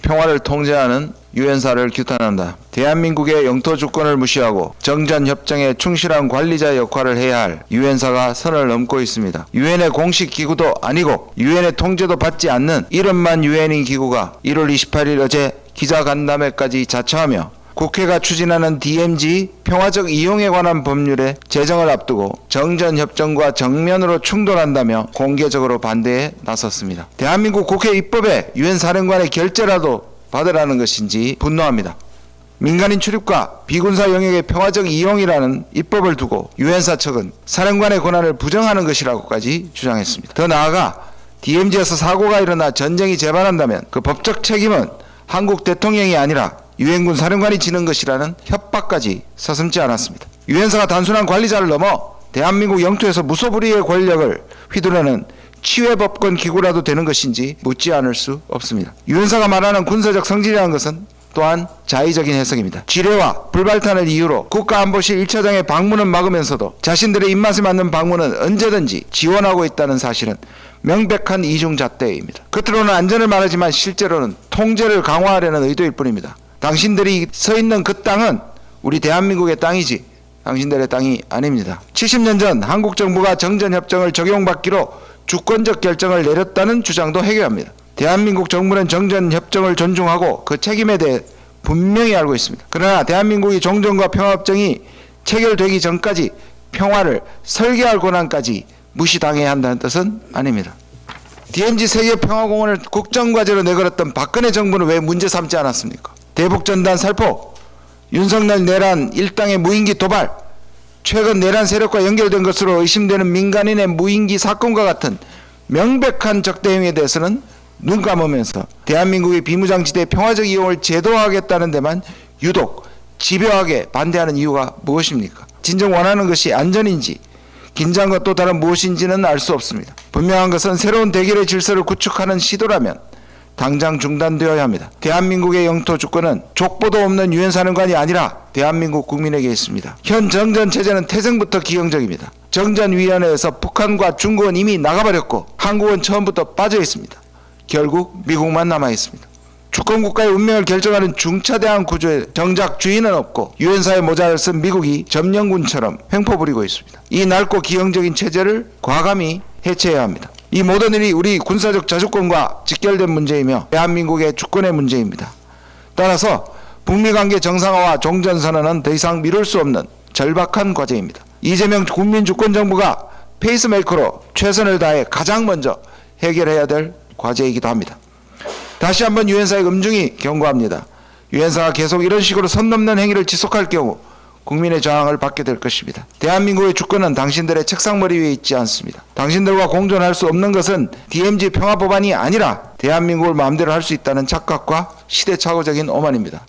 평화를 통제하는 유엔사를 규탄한다. 대한민국의 영토 주권을 무시하고 정전 협정에 충실한 관리자 역할을 해야 할 유엔사가 선을 넘고 있습니다. 유엔의 공식 기구도 아니고 유엔의 통제도 받지 않는 이름만 유엔인 기구가 1월 28일 어제 기자간담회까지 자처하며 국회가 추진하는 DMZ 평화적 이용에 관한 법률의 제정을 앞두고 정전 협정과 정면으로 충돌한다며 공개적으로 반대에 나섰습니다. 대한민국 국회 입법에 유엔 사령관의 결재라도 받으라는 것인지 분노합니다. 민간인 출입과 비군사 영역의 평화적 이용이라는 입법을 두고 유엔사 측은 사령관의 권한을 부정하는 것이라고까지 주장했습니다. 더 나아가 DMZ에서 사고가 일어나 전쟁이 재발한다면 그 법적 책임은 한국 대통령이 아니라 유엔군 사령관이 지는 것이라는 협박까지 서슴지 않았습니다. 유엔사가 단순한 관리자를 넘어 대한민국 영토에서 무소불위의 권력을 휘두르는 치외법권 기구라도 되는 것인지 묻지 않을 수 없습니다. 유엔사가 말하는 군사적 성질이라는 것은 또한 자의적인 해석입니다. 지뢰와 불발탄을 이유로 국가안보실 1차장의 방문은 막으면서도 자신들의 입맛에 맞는 방문은 언제든지 지원하고 있다는 사실은 명백한 이중잣대입니다. 겉으로는 안전을 말하지만 실제로는 통제를 강화하려는 의도일 뿐입니다. 당신들이 서 있는 그 땅은 우리 대한민국의 땅이지 당신들의 땅이 아닙니다. 70년 전 한국 정부가 정전협정을 적용받기로 주권적 결정을 내렸다는 주장도 해결합니다. 대한민국 정부는 정전협정을 존중하고 그 책임에 대해 분명히 알고 있습니다. 그러나 대한민국이 종전과 평화협정이 체결되기 전까지 평화를 설계할 권한까지 무시당해야 한다는 뜻은 아닙니다. DMZ 세계평화공원을 국정과제로 내걸었던 박근혜 정부는 왜 문제 삼지 않았습니까? 대북전단 살포, 윤석열 내란 일당의 무인기 도발, 최근 내란 세력과 연결된 것으로 의심되는 민간인의 무인기 사건과 같은 명백한 적대 행위에 대해서는 눈 감으면서 대한민국의 비무장지대 평화적 이용을 제도화하겠다는 데만 유독 집요하게 반대하는 이유가 무엇입니까? 진정 원하는 것이 안전인지 긴장과 또 다른 무엇인지는 알 수 없습니다. 분명한 것은 새로운 대결의 질서를 구축하는 시도라면 당장 중단되어야 합니다. 대한민국의 영토 주권은 족보도 없는 유엔 사령관이 아니라 대한민국 국민에게 있습니다. 현 정전 체제는 태생부터 기형적입니다. 정전위원회에서 북한과 중국은 이미 나가버렸고 한국은 처음부터 빠져 있습니다. 결국 미국만 남아 있습니다. 주권 국가의 운명을 결정하는 중차대한 구조의 정작 주인은 없고 유엔사의 모자를 쓴 미국이 점령군처럼 횡포 부리고 있습니다. 이 넓고 기형적인 체제를 과감히 해체해야 합니다. 이 모든 일이 우리 군사적 자주권과 직결된 문제이며 대한민국의 주권의 문제입니다. 따라서 북미 관계 정상화와 종전선언은 더 이상 미룰 수 없는 절박한 과제입니다. 이재명 국민주권정부가 페이스메이커로 최선을 다해 가장 먼저 해결해야 될 과제이기도 합니다. 다시 한번 유엔사의 음중이 경고합니다. 유엔사가 계속 이런 식으로 선 넘는 행위를 지속할 경우 국민의 저항을 받게 될 것입니다. 대한민국의 주권은 당신들의 책상머리 위에 있지 않습니다. 당신들과 공존할 수 없는 것은 DMZ 평화법안이 아니라 대한민국을 마음대로 할 수 있다는 착각과 시대착오적인 오만입니다.